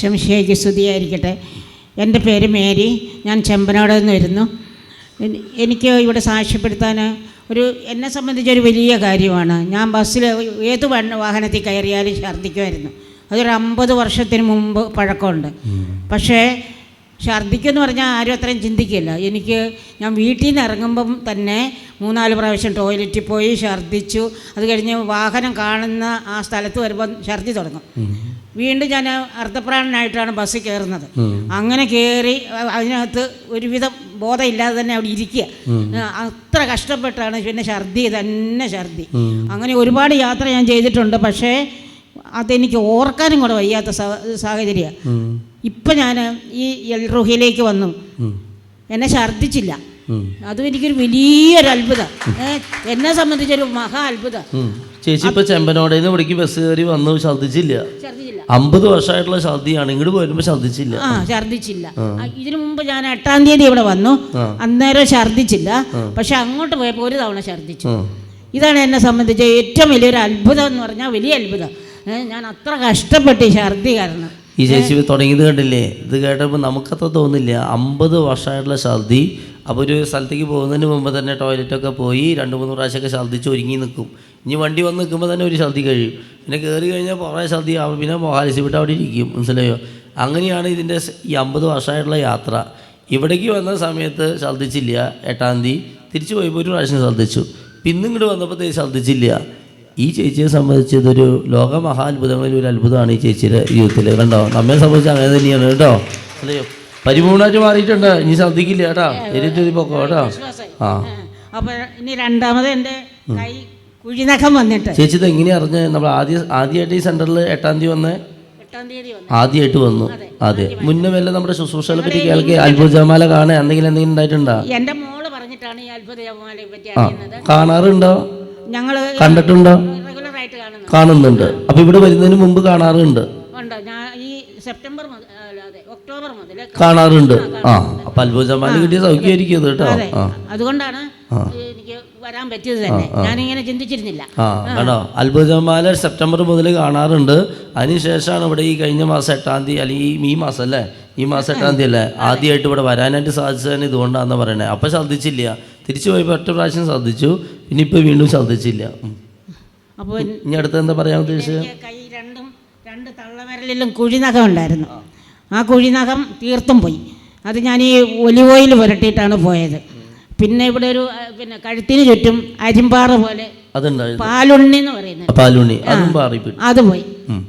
ശംശയ്ക്ക് സ്തുതിയായിരിക്കട്ടെ. എന്റെ പേര് മേരി. ഞാൻ ചെമ്പനോട് നിന്ന് വരുന്നു. എനിക്ക് ഇവിടെ സാക്ഷ്യപ്പെടുത്താൻ ഒരു എന്നെ സംബന്ധിച്ചൊരു വലിയ കാര്യമാണ്. ഞാൻ ബസ്സിൽ ഏത് വാഹനത്തിൽ കയറിയാലും ഛർദ്ദിക്കുമായിരുന്നു. അതൊരു അമ്പത് വർഷത്തിന് മുമ്പ് പഴക്കമുണ്ട്. പക്ഷേ ഛർദ്ദിക്കുമെന്ന് പറഞ്ഞാൽ ആരും അത്രയും ചിന്തിക്കില്ല. എനിക്ക് ഞാൻ വീട്ടിൽ നിന്ന് ഇറങ്ങുമ്പം തന്നെ മൂന്നാൽ പ്രാവശ്യം ടോയ്ലറ്റിൽ പോയി ഛർദ്ദിച്ചു. അത് കഴിഞ്ഞ് വാഹനം കാണുന്ന ആ സ്ഥലത്ത് വരുമ്പോൾ ഛർദ്ദി തുടങ്ങും. വീണ്ടും ഞാൻ അർദ്ധപ്രാണനായിട്ടാണ് ബസ് കയറുന്നത്. അങ്ങനെ കയറി അതിനകത്ത് ഒരുവിധം ബോധമില്ലാതെ തന്നെ അവിടെ ഇരിക്കുക. അത്ര കഷ്ടപ്പെട്ടാണ് പിന്നെ ഛർദി തന്നെ ഛർദി അങ്ങനെ ഒരുപാട് യാത്ര ഞാൻ ചെയ്തിട്ടുണ്ട്. പക്ഷേ അതെനിക്ക് ഓർക്കാനും കൂടെ വയ്യാത്ത സാഹചര്യമാണ്. ഇപ്പം ഞാൻ ഈ എൽറുഹയിലേക്ക് വന്നു. എന്നെ ഛർദ്ദിച്ചില്ല. അതും എനിക്കൊരു വലിയൊരു അത്ഭുതം. എന്നെ സംബന്ധിച്ചൊരു മഹാ അത്ഭുതം. ചേച്ചി ഇപ്പൊ ചെമ്പനോടേന്ന് ഇവിടേക്ക് ബസ് കയറി വന്നു ഛർദ്ദിച്ചില്ല. ഛർദ്ദിച്ചില്ല. അമ്പത് വർഷമായിട്ടുള്ള ഛർദിയാണ് ഇങ്ങോട്ട് പോരുമ്പോ ഛർദ്ദിച്ചില്ല. ആ ഛർദ്ദിച്ചില്ല. ഇതിനു മുമ്പ് ഞാൻ എട്ടാം തീയതി ഇവിടെ വന്നു. അന്നേരം ഛർദ്ദിച്ചില്ല. പക്ഷെ അങ്ങോട്ട് പോയപ്പോൾ ഒരു തവണ ഛർദ്ദിച്ചു. ഇതാണ് എന്നെ സംബന്ധിച്ച് ഏറ്റവും വലിയൊരു അത്ഭുതം എന്ന് പറഞ്ഞാൽ വലിയ അത്ഭുതം. ഞാൻ അത്ര കഷ്ടപ്പെട്ട് ഈ ഛർദി കാരണം. ഈ ചേച്ചി തുടങ്ങിയത് കണ്ടില്ലേ? ഇത് കേട്ടപ്പോൾ നമുക്കത്ര തോന്നില്ല. അമ്പത് വർഷമായിട്ടുള്ള ഛർദി. അപ്പോൾ ഒരു സ്ഥലത്തേക്ക് പോകുന്നതിന് മുമ്പ് തന്നെ ടോയ്ലറ്റൊക്കെ പോയി രണ്ട് മൂന്ന് പ്രാവശ്യമൊക്കെ ഛർദ്ദിച്ച് ഒരുങ്ങി നിൽക്കും. ഇനി വണ്ടി വന്ന് നിൽക്കുമ്പോൾ തന്നെ ഒരു ഛർദി കഴിയും. പിന്നെ കയറി കഴിഞ്ഞാൽ കുറേ ഛർദി ആവും. പിന്നെ മൊഹാലിസി വിട്ട് അവിടെ ഇരിക്കും. മനസ്സിലായോ? അങ്ങനെയാണ് ഇതിന്റെ ഈ അമ്പത് വർഷമായിട്ടുള്ള യാത്ര. ഇവിടേക്ക് വന്ന സമയത്ത് ഛർദ്ദിച്ചില്ല എട്ടാം തീയതി. തിരിച്ചു പോയപ്പോൾ ഒരു പ്രാവശ്യം ഛർദ്ദിച്ചു പിന്നെ ഇങ്ങോട്ട് വന്നപ്പോൾ ഛർദ്ദിച്ചില്ല ഈ ചേച്ചിയെ സംബന്ധിച്ച് ഇതൊരു ലോക മഹാത്ഭുതങ്ങളിൽ ഒരു അത്ഭുതമാണ് ഈ ചേച്ചിയുടെ ജീവിതത്തിൽ കണ്ടോ? നമ്മെ സംബന്ധിച്ച് അങ്ങനെ തന്നെയാണ് കേട്ടോ. അല്ലയോ പരിപൂർണമായിട്ട് മാറിയിട്ടുണ്ട്. ഇനി ശ്രദ്ധിക്കില്ല കേട്ടോ. എരിട്ട് പൊക്കോ കേട്ടോ? ആ. അപ്പോൾ ഇനി രണ്ടാമത് എന്റെ കൈ കുഴിനഖം വന്നിട്ട്. ചേച്ചി ഇത് എങ്ങനെയാ അറിഞ്ഞ നമ്മൾ ആദ്യ ആദ്യമായിട്ട് ഈ സെന്ററിൽ എട്ടാം തീയതി വന്നേ ആദ്യമായിട്ട് വന്നു. അതെ മുന്നേ വല്ല നമ്മുടെ ശുശ്രൂഷകളെ പറ്റി കേൾക്കി അത്ഭുത ജമാല കാണാൻ എന്തെങ്കിലും എന്തെങ്കിലും ഉണ്ടായിട്ടുണ്ടോ? എന്റെ മോൾ പറഞ്ഞിട്ടാണ് ഈ അത്ഭുതമാലയെ പറ്റി കാണാറുണ്ടോ? ഞങ്ങൾ കണ്ടിട്ടുണ്ടോ? കാണുന്നുണ്ട്. അപ്പൊ ഇവിടെ വരുന്നതിന് മുമ്പ് കാണാറുണ്ട്. ഈ സെപ്റ്റംബർ ഒക്ടോബർ മുതൽ കാണാറുണ്ട്. ആ അപ്പൊ അത്ഭുത ജമാല കിട്ടിയ സൗഖ്യമായിരിക്കും കേട്ടോ. അതുകൊണ്ടാണ് എനിക്ക് വരാൻ പറ്റിയത് തന്നെ. ഞാനിങ്ങനെ ചിന്തിച്ചിരുന്നില്ല. ആണോ അത്ഭുതമാല സെപ്റ്റംബർ മുതൽ കാണാറുണ്ട്. അതിനുശേഷമാണ് ഇവിടെ ഈ കഴിഞ്ഞ മാസം എട്ടാം തീയതി അല്ലെങ്കിൽ ഈ മാസം അല്ലേ? ഈ മാസം എട്ടാം തീയതി അല്ലേ? ആദ്യമായിട്ട് ഇവിടെ വരാനായിട്ട് സാധിച്ചതന്നെ ഇതുകൊണ്ടാണെന്ന് പറയണേ. അപ്പം ശ്രദ്ധിച്ചില്ല. തിരിച്ചു പോയപ്പോൾ ഒറ്റ പ്രാവശ്യം ശ്രദ്ധിച്ചു പിന്നെ ഇപ്പോൾ വീണ്ടും ശ്രദ്ധിച്ചില്ല. അപ്പോൾ ഇനി അടുത്ത് എന്താ പറയാൻ ഉദ്ദേശിച്ചത്? കൈ രണ്ടും രണ്ട് തള്ളവിരലിലും കുഴിനഖം ഉണ്ടായിരുന്നു. ആ കുഴിനഖം തീർത്തും പോയി. അത് ഞാൻ ഈ ഒലിവ് ഓയിൽ പുരട്ടിയിട്ടാണ് പോയത്. പിന്നെ ഇവിടെ ഒരു പിന്നെ കഴുത്തിന് ചുറ്റും അരിമ്പാറ പോലെ പാലുണ്ണി എന്ന് പറയുന്നത്. പാലുണ്ണി. അതും പോയി.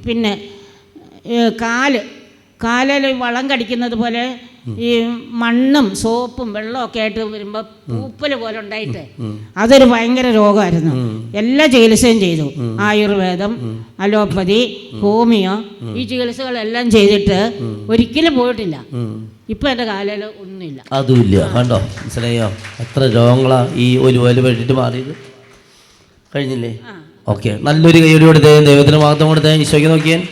പിന്നെ കാൽ കാലിൽ വളം കടിക്കുന്നത് പോലെ ഈ മണ്ണും സോപ്പും വെള്ളവും ഒക്കെ ആയിട്ട് വരുമ്പോൾ പൂപ്പൽ പോലെ ഉണ്ടായിട്ട് അതൊരു ഭയങ്കര രോഗമായിരുന്നു. എല്ലാ ചികിത്സയും ചെയ്തു. ആയുർവേദം അലോപ്പതി ഹോമിയോ ഈ ചികിത്സകളെല്ലാം ചെയ്തിട്ട് ഒരിക്കലും പോയിട്ടില്ല. ഇപ്പൊ എന്റെ കാലിൽ ഒന്നുമില്ല. അതുമില്ല. കണ്ടോ? മനസ്സിലായോ? എത്ര രോഗങ്ങളാ ഈ ഒരു വലു വെട്ടിട്ട് മാറിയത്? കഴിഞ്ഞില്ലേ? ഓക്കെ. നല്ലൊരു കൈയോടെ കൊടുത്തേ ദൈവത്തിന് മാത്രം കൊടുത്തേ. ഈശോയ്ക്ക് നോക്കിയാൽ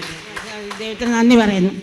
ദൈവത്തിന് നന്ദി പറയുന്നു.